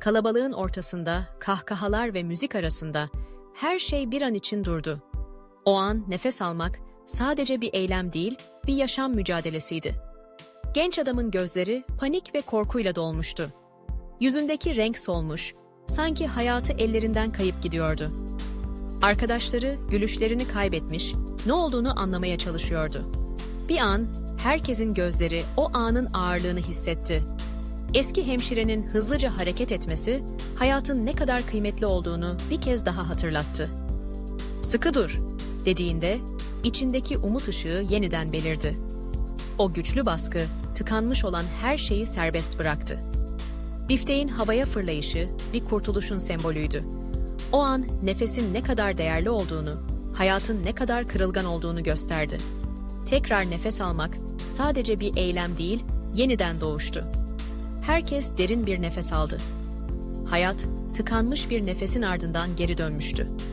Kalabalığın ortasında, kahkahalar ve müzik arasında her şey bir an için durdu. O an nefes almak sadece bir eylem değil, bir yaşam mücadelesiydi. Genç adamın gözleri panik ve korkuyla dolmuştu. Yüzündeki renk solmuş, sanki hayatı ellerinden kayıp gidiyordu. Arkadaşları gülüşlerini kaybetmiş, ne olduğunu anlamaya çalışıyordu. Bir an herkesin gözleri o anın ağırlığını hissetti. Eski hemşirenin hızlıca hareket etmesi hayatın ne kadar kıymetli olduğunu bir kez daha hatırlattı. "Sıkı dur." dediğinde içindeki umut ışığı yeniden belirdi. O güçlü baskı tıkanmış olan her şeyi serbest bıraktı. Bifteğin havaya fırlayışı bir kurtuluşun sembolüydü. O an nefesin ne kadar değerli olduğunu, hayatın ne kadar kırılgan olduğunu gösterdi. Tekrar nefes almak sadece bir eylem değil, yeniden doğuştu. Herkes derin bir nefes aldı. Hayat tıkanmış bir nefesin ardından geri dönmüştü.